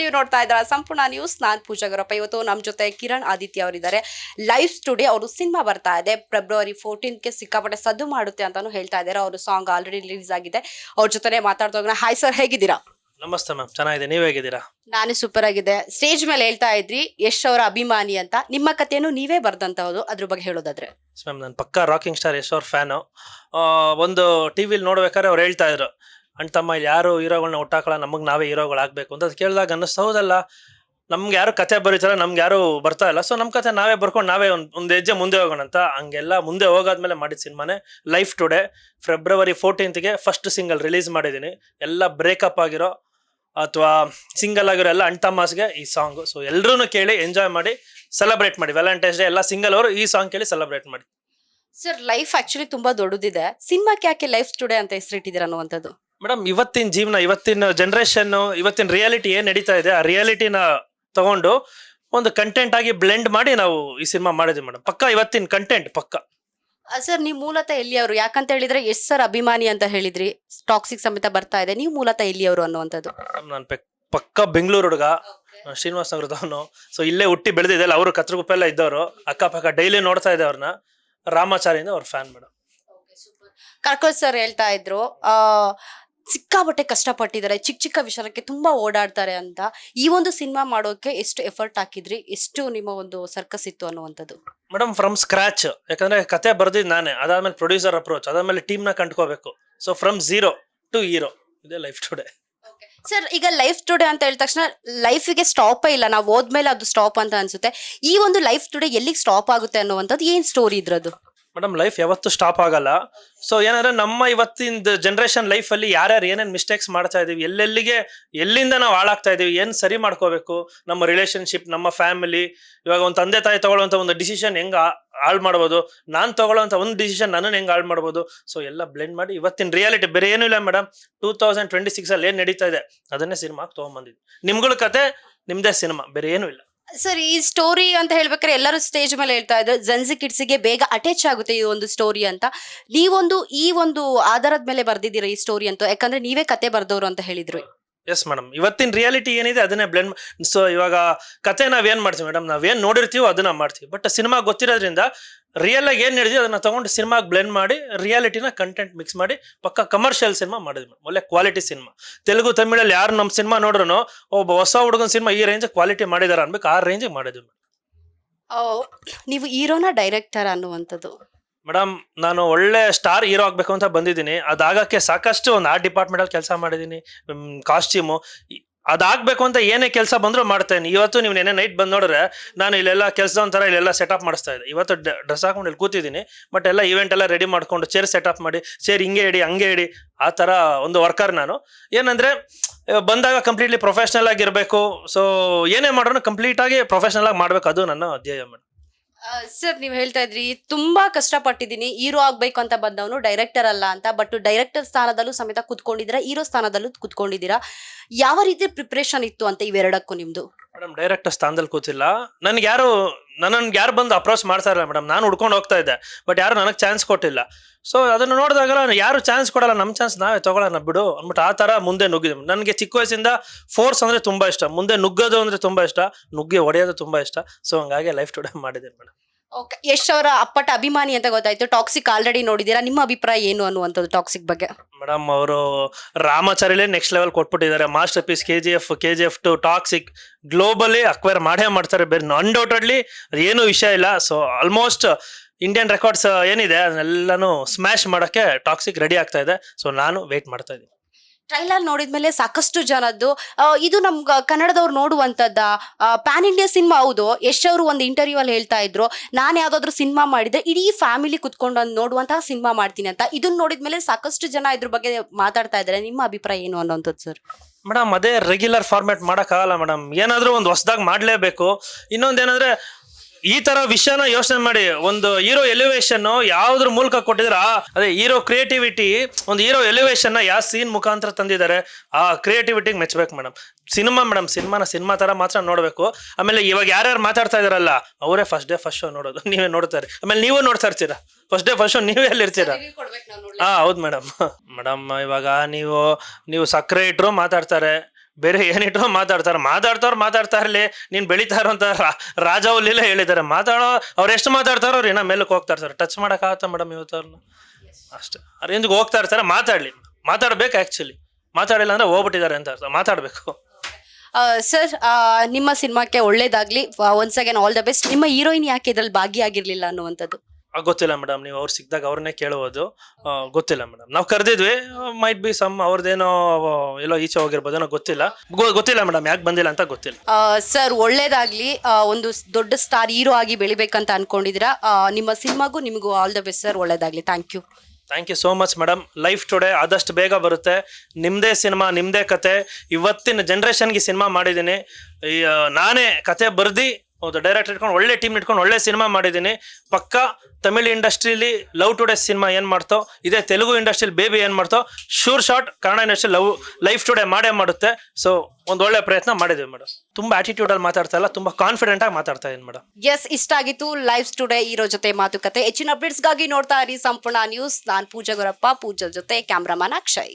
ನೀವು ನೋಡ್ತಾ ಇದ್ದೀರಾ ಸಂಪೂರ್ಣ ನ್ಯೂಸ್ ನಾನ್ ಪೂಜಾ ಗೌರಪ್ಪ ಇವತ್ತು ನಮ್ಮ ಜೊತೆ ಕಿರಣ್ ಆದಿತ್ಯ ಅವರಿದ್ದಾರೆ. ಲೈವ್ ಸ್ಟುಡಿಯೋ ಅವರು ಸಿನಿಮಾ ಬರ್ತಾ ಇದೆ. ಫೆಬ್ರವರಿ ಫೋರ್ಟೀನ್ಗೆ ಸಿಕ್ಕಾಪಟ್ಟೆ ಸದ್ದು ಮಾಡುತ್ತೆ ಅಂತಾನು ಹೇಳ್ತಾ ಇದ್ದಾರೆ. ಅವರು ಸಾಂಗ್ ಆಲ್ರೆಡಿ ರಿಲೀಸ್ ಆಗಿದೆ. ಅವ್ರ ಜೊತೆ ಮಾತಾಡ್ತಾ ಹೋಗೋಣ. ಹಾಯ್ ಸರ್ ಹೇಗಿದ್ದೀರಾ? ನಮಸ್ತೆ ಮ್ಯಾಮ್ ಚೆನ್ನಾಗಿದೆ. ನೀವು ಹೇಗಿದ್ದೀರಾ? ನಾನು ಸೂಪರ್ ಆಗಿದೆ. ಸ್ಟೇಜ್ ಮೇಲೆ ಹೇಳ್ತಾ ಇದ್ರಿ ಯಶ್ ಅವರ ಅಭಿಮಾನಿ ಅಂತ. ನಿಮ್ಮ ಕಥೆಯನ್ನು ನೀವೇ ಬರ್ದಂತಹದ್ದು. ಅದ್ರ ಬಗ್ಗೆ ಹೇಳೋದಾದ್ರೆ. ಮ್ಯಾಮ್ ನಾನು ಪಕ್ಕಾ ರಾಕಿಂಗ್ ಸ್ಟಾರ್ ಯಶ್ ಅವ್ರ ಫ್ಯಾನು ಒಂದು ಟಿ ವಿಲಿ ನೋಡ್ಬೇಕಾದ್ರೆ ಅವ್ರು ಹೇಳ್ತಾ ಇದ್ರು. ಅಣ್ಣ ತಮ್ಮ ಇಲ್ಲಿ ಯಾರು ಹೀರೋಗಳನ್ನ ಒಟ್ಟಾಕಲ್ಲ ನಮಗೆ ನಾವೇ ಹೀರೋಗಳಾಗಬೇಕು ಅಂತ ಕೇಳಿದಾಗ ಅನ್ನಿಸ್ತು, ಹೌದಲ್ಲ. ನಮ್ಗೆ ಯಾರು ಕತೆ ಬರೀತಾರೆ, ನಮ್ಗೆ ಯಾರು ಬರ್ತಾ ಇಲ್ಲ. ಸೊ ನಮ್ಮ ಕತೆ ನಾವೇ ಬರ್ಕೊಂಡು, ನಾವೇ ಒಂದು ಒಂದು ಹೆಜ್ಜೆ ಮುಂದೆ ಹೋಗೋಣ ಅಂತ. ಹಂಗೆಲ್ಲ ಮುಂದೆ ಹೋಗಾದ್ಮೇಲೆ ಮಾಡಿದ ಸಿನಿಮಾನೇ ಲೈಫ್ ಟುಡೇ ಫೆಬ್ರವರಿ ಫೋರ್ಟೀನ್ತ್ಗೆ ಫಸ್ಟ್ ಸಿಂಗಲ್ ರಿಲೀಸ್ ಮಾಡಿದ್ದೀನಿ. ಎಲ್ಲ ಬ್ರೇಕಪ್ ಆಗಿರೋ ಅಥವಾ ಸಿಂಗಲ್ ಆಗಿರೋ ಎಲ್ಲ ಅಣ್ತಮ್ಮಾಸ್ಗೆ ಈ ಸಾಂಗು ಸೊ ಎಲ್ಲರೂ ಕೇಳಿ ಎಂಜಾಯ್ ಮಾಡಿ ಸೆಲೆಬ್ರೇಟ್ ಮಾಡಿ. ವ್ಯಾಲೆಂಟೈನ್ಸ್ ಡೇ ಎಲ್ಲ ಸಿಂಗಲ್ ಅವರು ಈ ಸಾಂಗ್ ಕೇಳಿ ಸೆಲೆಬ್ರೇಟ್ ಮಾಡಿ. ಸರ್ ಲೈಫ್ ಆಕ್ಚುಲಿ ತುಂಬಾ ದೊಡ್ಡದಿದೆ. ಸಿನಿಮಾಕ್ಕೆ ಯಾಕೆ ಲೈಫ್ ಟುಡೇ ಅಂತ ಹೆಸರಿಟ್ಟಿದ್ದೀರ ಅನ್ನುವಂಥದ್ದು? ಮೇಡಮ್ ಇವತ್ತಿನ ಜೀವನ ಇವತ್ತಿನ ಜನರೇಷನ್ ಇವತ್ತಿನ ರಿಯಾಲಿಟಿ ಏನ್ ನಡೀತಾ ಇದೆ ಆ ರಿಯಾಲಿಟಿನ ತಗೊಂಡು ಒಂದು ಕಂಟೆಂಟ್ ಆಗಿ ಬ್ಲೆಂಡ್ ಮಾಡಿ ನಾವು ಈ ಸಿನಿಮಾ ಮಾಡಿದ್ವಿ ಮೇಡಮ್. ಪಕ್ಕ ಇವತ್ತಿನ ಕಂಟೆಂಟ್ ಪಕ್ಕ. ಸರ್ ನೀವು ಮೂಲತಃ ಎಲ್ಲಿಯವರು? ಯಾಕಂತ ಹೇಳಿದ್ರೆ ಎಸ್ ಸರ್ ಅಭಿಮಾನಿ ಅಂತ ಹೇಳಿದ್ರಿ. ಟಾಕ್ಸಿಕ್ ಸಮೇತ ಬರ್ತಾ ಇದೆ. ನೀವು ಮೂಲತಃ ಎಲ್ಲಿಯವರು ಅನ್ನುವಂಥದ್ದು? ನಾನು ಪಕ್ಕ ಬೆಂಗಳೂರು ಹುಡುಗ ಶ್ರೀನಿವಾಸ ನಗರದವನು ಸೊ ಇಲ್ಲೇ ಹುಟ್ಟಿ ಬೆಳೆದಿದ್ದೆಲ್ಲ ಅವರು ಕತ್ರಗುಪ್ಪ ಎಲ್ಲ ಇದ್ದವರು. ಅಕ್ಕಪಕ್ಕ ಡೈಲಿ ನೋಡ್ತಾ ಇದ್ದೆ ಅವ್ರನ್ನ ರಾಮಾಚಾರಿಯಿಂದ ಅವ್ರ ಫ್ಯಾನ್ ಮೇಡಮ್. ಕರ್ಕೋಜ್ ಸರ್ ಹೇಳ್ತಾ ಇದ್ರು. ಸಿಕ್ಕಾಪಟ್ಟೆ ಕಷ್ಟಪಟ್ಟಿದ್ದಾರೆ. ಚಿಕ್ಕ ಚಿಕ್ಕ ವಿಷಯಕ್ಕೆ ತುಂಬಾ ಓಡಾಡ್ತಾರೆ ಅಂತ ಈ ಒಂದು ಸಿನಿಮಾ ಮಾಡೋಕೆ ಎಷ್ಟು ಎಫರ್ಟ್ ಹಾಕಿದ್ರಿ? ಎಷ್ಟು ನಿಮ್ಮ ಒಂದು ಸರ್ಕಸ್ ಇತ್ತು ಅನ್ನುವಂಥದ್ದು? ಮೇಡಮ್ ಫ್ರಮ್ ಸ್ಕ್ರಾಚ್ ಯಾಕಂದ್ರೆ ಕತೆ ಬರ್ದಿದ್ ನಾನೇ. ಅದಾದ್ಮೇಲೆ ಪ್ರೊಡ್ಯೂಸರ್ ಅಪ್ರೋಚ್ ಅದಾದ್ಮೇಲೆ ಟೀಮ್ನ ಕಂಡ್ಕೋಬೇಕು. So from zero to hero ಇದೇ ಲೈಫ್ ಟುಡೇ ಸರ್ ಈಗ ಲೈಫ್ ಟುಡೇ ಅಂತ ಹೇಳಿದ ತಕ್ಷಣ ಲೈಫಿಗೆ ಸ್ಟಾಪೇ ಇಲ್ಲ. ನಾವು ಹೋದ್ಮೇಲೆ ಅದು ಸ್ಟಾಪ್ ಅಂತ ಅನ್ಸುತ್ತೆ. ಈ ಒಂದು ಲೈಫ್ ಟುಡೇ ಎಲ್ಲಿಗೆ ಸ್ಟಾಪ್ ಆಗುತ್ತೆ ಅನ್ನುವಂಥದ್ದು ಏನ್ ಸ್ಟೋರಿ ಇದ್ರದ್ದು? ಮೇಡಮ್ ಲೈಫ್ ಯಾವತ್ತೂ ಸ್ಟಾಪ್ ಆಗಲ್ಲ. ಸೊ ಏನಂದ್ರೆ ನಮ್ಮ ಇವತ್ತಿನ ಜನರೇಷನ್ ಲೈಫಲ್ಲಿ ಯಾರ್ಯಾರು ಏನೇನು ಮಿಸ್ಟೇಕ್ಸ್ ಮಾಡ್ತಾ ಇದೀವಿ, ಎಲ್ಲೆಲ್ಲಿಗೆ, ಎಲ್ಲಿಂದ ನಾವು ಹಾಳಾಗ್ತಾ ಇದೀವಿ, ಏನು ಸರಿ ಮಾಡ್ಕೋಬೇಕು, ನಮ್ಮ ರಿಲೇಶನ್ಶಿಪ್ ನಮ್ಮ ಫ್ಯಾಮಿಲಿ ಇವಾಗ ಒಂದು ತಂದೆ ತಾಯಿ ತಗೊಳ್ಳುವಂಥ ಒಂದು ಡಿಸಿಷನ್ ಹೆಂಗೆ ಹಾಳು ಮಾಡ್ಬೋದು, ನಾನು ತಗೊಳ್ಳೋಂಥ ಒಂದು ಡಿಸಿಷನ್ ನನ್ನನ್ನು ಹೆಂಗೆ ಹಾಳು ಮಾಡ್ಬೋದು ಸೊ ಎಲ್ಲ ಬ್ಲೆಂಡ್ ಮಾಡಿ ಇವತ್ತಿನ ರಿಯಾಲಿಟಿ ಬೇರೆ ಏನೂ ಇಲ್ಲ ಮೇಡಮ್ ಟೂ ತೌಸಂಡ್ ಟ್ವೆಂಟಿ ಸಿಕ್ಸಲ್ಲಿ ಏನು ನಡೀತಾ ಇದೆ, ಅದನ್ನೇ ಸಿನಿಮಾಗೆ ತೊಗೊಂಬಂದಿದ್ವಿ. ನಿಮ್ಗಳ ಕತೆ ನಿಮ್ಮದೇ ಸಿನಿಮಾ ಬೇರೆ ಏನೂ ಇಲ್ಲ. ಸರ್, ಈ ಸ್ಟೋರಿ ಅಂತ ಹೇಳ್ಬೇಕಾದ್ರೆ ಎಲ್ಲರೂ ಸ್ಟೇಜ್ ಮೇಲೆ ಹೇಳ್ತಾ ಇದ್ರು. ಜನ್ಸಿ ಕಿಡ್ಸಿಗೆ ಬೇಗ ಅಟ್ಯಾಚ್ ಆಗುತ್ತೆ ಈ ಒಂದು ಸ್ಟೋರಿ ಅಂತ. ನೀವೊಂದು ಈ ಒಂದು ಆಧಾರದ ಮೇಲೆ ಬರ್ದಿದ್ದೀರಾ ಈ ಸ್ಟೋರಿ ಅಂತ? ಯಾಕಂದ್ರೆ ನೀವೇ ಕತೆ ಬರ್ದವ್ರು ಅಂತ ಹೇಳಿದ್ರು. ಎಸ್ ಮೇಡಮ್ ಇವತ್ತಿನ ರಿಯಾಲಿಟಿ ಏನಿದೆ, ಅದನ್ನೇ ಬ್ಲೆಂಡ್ ಸೊ ಇವಾಗ ಕತೆ ನಾವೇನು ಮಾಡ್ತೀವಿ ಮೇಡಮ್ ಏನು ನೋಡಿರ್ತೀವೋ ಅದನ್ನ ಮಾಡ್ತೀವಿ. ಬಟ್ ಸಿನಿಮಾ ಗೊತ್ತಿರೋದ್ರಿಂದ ರಿಯಲ್ ಆಗಿ ಏನು ನಡೆದಿದೆ ಅದನ್ನ ತಗೊಂಡು ಸಿನಿಮಾಗೆ ಬ್ಲೆಂಡ್ ಮಾಡಿ ರಿಯಾಲಿಟಿನ ಕಂಟೆಂಟ್ ಮಿಕ್ಸ್ ಮಾಡಿ, ಪಕ್ಕ ಕಮರ್ಷಿಯಲ್ ಸಿನಿಮಾ ಮಾಡಿದ್ವಿ. ಒಳ್ಳೆ ಕ್ವಾಲಿಟಿ ಸಿನಿಮಾ ತೆಲುಗು, ತಮಿಳಲ್ಲಿ ಯಾರು ನಮ್ಮ ಸಿನಿಮಾ ನೋಡ್ರು ಒಬ್ಬ ಹೊಸ ಹುಡುಗನ ಸಿನಿಮಾ ಈ ರೇಂಜ್ ಕ್ವಾಲಿಟಿ ಮಾಡಿದಾರ ಅನ್ಬೇಕು, ಆ ರೇಂಜ್ ಮಾಡಿದ್ವಿ ನೀವು ಹೀರೋನ ಡೈರೆಕ್ಟರ್ ಅನ್ನುವಂಥದ್ದು. ಮೇಡಮ್, ನಾನು ಒಳ್ಳೆ ಸ್ಟಾರ್ ಹೀರೋ ಆಗಬೇಕು ಅಂತ ಬಂದಿದ್ದೀನಿ. ಅದಾಗಕ್ಕೆ ಸಾಕಷ್ಟು ಒಂದು ಆರ್ಟ್ ಡಿಪಾರ್ಟ್ಮೆಂಟ್ ಅಲ್ಲಿ ಕೆಲಸ ಮಾಡಿದ್ದೀನಿ ಕಾಸ್ಟ್ಯೂಮು. ಅದಾಗಬೇಕು ಅಂತ ಏನೇ ಕೆಲಸ ಬಂದರೂ ಮಾಡ್ತೇನೆ. ಇವತ್ತು ನೀವು ನೆನೆ ನೈಟ್ ಬಂದು ನೋಡಿದ್ರೆ ನಾನು ಇಲ್ಲೆಲ್ಲ ಕೆಲಸ ಒಂಥರ ಇಲ್ಲೆಲ್ಲ ಸೆಟಪ್ ಮಾಡಿಸ್ತಾ ಇದ್ದೆ. ಇವತ್ತು ಡ್ರೆಸ್ ಹಾಕೊಂಡು ಇಲ್ಲಿ ಕೂತಿದ್ದೀನಿ ಬಟ್ ಎಲ್ಲ ಈವೆಂಟ್ ಎಲ್ಲ ರೆಡಿ ಮಾಡಿಕೊಂಡು ಚೇರ್ ಸೆಟಪ್ ಮಾಡಿ ಚೇರ್ ಹಿಂಗೆ ಇಡಿ, ಹಂಗೆ ಇಡಿ, ಆ ಥರ ಒಂದು ವರ್ಕರ್ ನಾನು. ಏನಂದರೆ, ಬಂದಾಗ ಕಂಪ್ಲೀಟ್ಲಿ ಪ್ರೊಫೆಷ್ನಲ್ ಆಗಿರಬೇಕು. ಸೊ ಏನೇ ಮಾಡೋಣ ಕಂಪ್ಲೀಟಾಗಿ ಪ್ರೊಫೆಷ್ನಲ್ ಆಗಿ ಮಾಡಬೇಕು. ಅದು ನನ್ನ ಧ್ಯೇಯ ಮೇಡಮ್. ಸರ್, ನೀವು ಹೇಳ್ತಾ ಇದ್ರಿ, ತುಂಬಾ ಕಷ್ಟಪಟ್ಟಿದ್ದೀನಿ, ಹೀರೋ ಆಗ್ಬೇಕು ಅಂತ ಬಂದವನು ಡೈರೆಕ್ಟರ್ ಅಲ್ಲ ಅಂತ ಬಟ್ ಡೈರೆಕ್ಟರ್ ಸ್ಥಾನದಲ್ಲೂ ಸಮೇತ ಕುತ್ಕೊಂಡಿದ್ದೀರಾ, ಹೀರೋ ಸ್ಥಾನದಲ್ಲೂ ಕುತ್ಕೊಂಡಿದ್ದೀರಾ? ಯಾವ ರೀತಿ ಪ್ರಿಪ್ರೇಷನ್ ಇತ್ತು ಅಂತ ಇವೆರಡಕ್ಕೂ ನಿಮ್ದು? ಮೇಡಮ್ ಡೈರೆಕ್ಟ್ ಸ್ಥಾನದಲ್ಲಿ ಕೂತಿಲ್ಲ. ನನಗೆ ಯಾರು ನನ್ನನ್ನು ಯಾರು ಬಂದು ಅಪ್ರೋಚ್ ಮಾಡ್ತಾ ಇಲ್ಲ ಮೇಡಮ್ ನಾನು ಹುಡ್ಕೊಂಡು ಹೋಗ್ತಾ ಇದ್ದೆ ಬಟ್ ಯಾರು ನನಗೆ ಚಾನ್ಸ್ ಕೊಟ್ಟಿಲ್ಲ. ಸೊ ಅದನ್ನು ನೋಡಿದಾಗ ಯಾರು ಚಾನ್ಸ್ ಕೊಡಲ್ಲ ನಮ್ಮ ಚಾನ್ಸ್ ನಾವೇ ತೊಗೊಳ್ಳೋಣ ಬಿಡು ಅಂದ್ಬಿಟ್ಟು ಆ ಥರ ಮುಂದೆ ನುಗ್ಗಿದ್ವಿ ನನಗೆ ಚಿಕ್ಕ ವಯಸ್ಸಿಂದ ಫೋರ್ಸ್ ಅಂದರೆ ತುಂಬ ಇಷ್ಟ. ಮುಂದೆ ನುಗ್ಗೋದು ಅಂದರೆ ತುಂಬ ಇಷ್ಟ, ನುಗ್ಗಿ ಹೊಡೆಯೋದು ತುಂಬ ಇಷ್ಟ. ಸೊ ಹಂಗಾಗಿ ಲೈಫ್ ಟುಡೇ ಮಾಡಿದ್ದೀನಿ ಮೇಡಮ್ ಯಶ್ ಅವರ ಅಪ್ಪಟ ಅಭಿಮಾನಿ ಅಂತ ಗೊತ್ತಾಯ್ತು. ಟಾಕ್ಸಿಕ್ ಆಲ್ರೆಡಿ ನೋಡಿದೀರಾ ನಿಮ್ಮ ಅಭಿಪ್ರಾಯ ಏನು ಅನ್ನುವಂಥದ್ದು ಟಾಕ್ಸಿಕ್ ಬಗ್ಗೆ? ಮೇಡಮ್, ಅವರು ರಾಮಾಚಾರ್ಯಲೇ next level ಕೊಟ್ಬಿಟ್ಟಿದ್ದಾರೆ. Masterpiece K G F K G F to toxic globally acquire ಮಾಡೇ ಮಾಡ್ತಾರೆ ಬೇರೆ. ಅನ್ಡೌಟೆಡ್ಲಿ ಏನು ವಿಷಯ ಇಲ್ಲ. ಸೊ ಆಲ್ಮೋಸ್ಟ್ ಇಂಡಿಯನ್ ರೆಕಾರ್ಡ್ಸ್ ಏನಿದೆ, ಅದನ್ನೆಲ್ಲನೂ ಸ್ಮ್ಯಾಶ್ ಮಾಡೋಕ್ಕೆ ಟಾಕ್ಸಿಕ್ ರೆಡಿ ಆಗ್ತಾ ಇದೆ. ಸೊ ನಾನು ವೆಯ್ಟ್ ಮಾಡ್ತಾ ಇದ್ದೀನಿ. ಟ್ರೈಲರ್ ನೋಡಿದ್ಮೇಲೆ ಸಾಕಷ್ಟು ಜನದ್ದು ಇದು ನಮ್ ಕನ್ನಡದವ್ರು ನೋಡುವಂತದ್ದ ಪ್ಯಾನ್ ಇಂಡಿಯಾ ಸಿನಿಮಾ ಹೌದು. ಯಶ್ ಒಂದು ಇಂಟರ್ವ್ಯೂ ಅಲ್ಲಿ ಹೇಳ್ತಾ ಇದ್ರು. ನಾನು ಯಾವ್ದಾದ್ರು ಸಿನಿಮಾ ಮಾಡಿದ್ರೆ ಇಡೀ ಫ್ಯಾಮಿಲಿ ಕುತ್ಕೊಂಡು ನೋಡುವಂತಹ ಸಿನಿಮಾ ಮಾಡ್ತೀನಿ ಅಂತ. ಇದನ್ನ ನೋಡಿದ್ಮೇಲೆ ಸಾಕಷ್ಟು ಜನ ಇದ್ರ ಬಗ್ಗೆ ಮಾತಾಡ್ತಾ ಇದ್ದಾರೆ ನಿಮ್ಮ ಅಭಿಪ್ರಾಯ ಏನು ಅನ್ನೋಂಥದ್ದು, ಸರ್? ಮೇಡಮ್, ಅದೇ ರೆಗ್ಯುಲರ್ ಫಾರ್ಮ್ಯಾಟ್ ಮಾಡೋಕ್ಕಾಗಲ್ಲ ಮೇಡಮ್. ಏನಾದರೂ ಒಂದು ಹೊಸದಾಗಿ ಮಾಡಲೇಬೇಕು. ಇನ್ನೊಂದೇನಂದ್ರೆ ಈ ತರ ವಿಷಯನ ಯೋಚನೆ ಮಾಡಿ ಒಂದು ಹೀರೋ ಎಲಿವೇಶನ್ ಯಾವ್ದ್ರ ಮೂಲಕ ಕೊಟ್ಟಿದ್ರ ಅದೇ ಹೀರೋ ಕ್ರಿಯೇಟಿವಿಟಿ ಒಂದು ಹೀರೋ ಎಲಿವೇಶನ್ ಯಾವ ಸೀನ್ ಮುಖಾಂತರ ತಂದಿದ್ದಾರೆ ಆ ಕ್ರಿಯೇಟಿವಿಟಿಗೆ ಮೆಚ್ಚಬೇಕು ಮೇಡಮ್ ಸಿನಿಮಾ ಮೇಡಮ್ ಸಿನಿಮಾನ ಸಿನಿಮಾ ತರ ಮಾತ್ರ ನೋಡಬೇಕು. ಆಮೇಲೆ ಇವಾಗ ಯಾರ್ಯಾರು ಮಾತಾಡ್ತಾ ಇದಾರಲ್ಲ ಅವರೇ ಫಸ್ಟ್ ಡೇ ಫಸ್ಟ್ ಶೋ ನೋಡೋದು. ನೀವೇ ನೋಡ್ತಾರೆ ಆಮೇಲೆ ನೀವು ನೋಡ್ತಾ ಇರ್ತೀರಾ? ಫಸ್ಟ್ ಡೇ ಫಸ್ಟ್ ಶೋ ನೀವೇ ಎಲ್ಲಿರ್ತೀರಾ ಹಾ ಹೌದು ಮೇಡಮ್ ಮೇಡಮ್ ಇವಾಗ ನೀವು ನೀವು ಸಕ್ಕರೆ ಇಟ್ರು ಮಾತಾಡ್ತಾರೆ. ಬೇರೆ ಏನಿಟ್ಟೋ ಮಾತಾಡ್ತಾರೆ. ಮಾತಾಡ್ತಾರ ಮಾತಾಡ್ತಾ ಇರಲಿ, ನೀನು ಬೆಳೀತಾ ರಾಜ ಹುಲಿಲೇ ಹೇಳಿದ್ದಾರೆ. ಮಾತಾಡೋ, ಅವ್ರು ಎಷ್ಟು ಮಾತಾಡ್ತಾರೋ ಅವ್ರು ಇನ್ನೂ ಮೇಲಕ್ಕೆ ಹೋಗ್ತಾ ಇರ್ತಾರೆ. ಟಚ್ ಮಾಡೋಕ್ಕಾಗತ್ತಾ ಮೇಡಮ್ ಇವತ್ತು ಅವ್ರನ್ನ ಅಷ್ಟೇ. ಎಂದಿಗೆ ಹೋಗ್ತಾ ಇರ್ತಾರೆ. ಮಾತಾಡಲಿ. ಮಾತಾಡ್ಬೇಕು ಆ್ಯಕ್ಚುಲಿ ಮಾತಾಡಿಲ್ಲ ಅಂದ್ರೆ ಹೋಗ್ಬಿಟ್ಟಿದ್ದಾರೆ ಅಂತ ಅರ್ಥ. ಮಾತಾಡಬೇಕು. ಸರ್ ನಿಮ್ಮ ಸಿನಿಮಾಕ್ಕೆ ಒಳ್ಳೇದಾಗ್ಲಿ. Once again all the best ನಿಮ್ಮ ಹೀರೋಯಿನ್ ಯಾಕೆ ಇದ್ರಲ್ಲಿ ಭಾಗಿಯಾಗಿರ್ಲಿಲ್ಲ ಅನ್ನುವಂಥದ್ದು? ಗೊತ್ತಿಲ್ಲ ಮೇಡಮ್ ನೀವು ಅವ್ರು ಸಿಕ್ಕಿದಾಗ ಅವ್ರನ್ನೇ ಕೇಳುವುದು ಗೊತ್ತಿಲ್ಲ ಮೇಡಮ್ ನಾವು ಕರೆದಿದ್ವಿ ಮೈಟ್ ಬಿ ಸಮ್ ಅವ್ರದ್ದೇನೋ ಎಲ್ಲೋ ಈಚೆ ಹೋಗಿರ್ಬೋದೇನೋ ಗೊತ್ತಿಲ್ಲ. ಗೊ- ಗೊತ್ತಿಲ್ಲ ಮೇಡಮ್ ಯಾಕೆ ಬಂದಿಲ್ಲ ಅಂತ ಗೊತ್ತಿಲ್ಲ. ಸರ್ ಒಳ್ಳೇದಾಗ್ಲಿ. ಆ, ಒಂದು ಸ್- ದೊಡ್ಡ ಸ್ಟಾರ್ ಹೀರೋ ಆಗಿ ಬೆಳಿಬೇಕಂತ ಅನ್ಕೊಂಡಿದ್ದೀರಾ? ಆ, ನಿಮ್ಮ ಸಿನಿಮಾಗೂ ನಿಮಗೂ ಆಲ್ ದ ಬೆಸ್ಟ್ ಸರ್ ಒಳ್ಳೇದಾಗ್ಲಿ. Thank you thank you so much madam life today ಆದಷ್ಟು ಬೇಗ ಬರುತ್ತೆ. ನಿಮ್ಮದೇ ಸಿನಿಮಾ ನಿಮ್ಮದೇ ಕತೆ. ಇವತ್ತಿನ ಜನ್ರೇಷನ್ಗೆ ಸಿನಿಮಾ ಮಾಡಿದ್ದೀನಿ. ಈ, ಆ, ನಾನೇ ಕತೆ ಬರ್ದು ಹೌದು ಡೈರೆಕ್ಟ್ ಇಟ್ಕೊಂಡು ಒಳ್ಳೆ ಟೀಮ್ ಇಟ್ಕೊಂಡು ಒಳ್ಳೆ ಸಿನಿಮಾ ಮಾಡಿದ್ದೀನಿ. ಪಕ್ಕ ತಮಿಳ್ ಇಂಡಸ್ಟ್ರೀಲಿ ಲವ್ ಟುಡೇ ಸಿನಿಮಾ ಏನು ಮಾಡ್ತೋ, ಇದೇ ತೆಲುಗು ಇಂಡಸ್ಟ್ರೀಲಿ ಬೇಬಿ ಏನು ಮಾಡ್ತೋ sure shot Kannada industry love life today ಮಾಡೇ ಮಾಡುತ್ತೆ. ಸೊ ಒಂದು ಒಳ್ಳೆ ಪ್ರಯತ್ನ ಮಾಡಿದ್ದೀವಿ ಮೇಡಮ್ ತುಂಬ ಆಟಿಟ್ಯೂಡಲ್ಲಿ ಮಾತಾಡ್ತಾ ಇಲ್ಲ, ತುಂಬ ಕಾನ್ಫಿಡೆಂಟಾಗಿ ಮಾತಾಡ್ತಾ ಇದ್ದೀನಿ ಮೇಡಮ್ ಎಸ್ ಇಷ್ಟ ಆಗಿತ್ತು ಲೈಫ್ ಟುಡೇ ಹೀರೋ ಜೊತೆ ಮಾತುಕತೆ. ಹೆಚ್ಚಿನ ಅಪ್ಡೇಟ್ಸ್ಗಾಗಿ ನೋಡ್ತಾ ಇರಿ ಸಂಪೂರ್ಣ ನ್ಯೂಸ್ ನಾನು ಪೂಜಾ ಗುರಪ್ಪ ಪೂಜಾ ಜೊತೆ ಕ್ಯಾಮ್ರಾಮನ್ ಅಕ್ಷಯ್.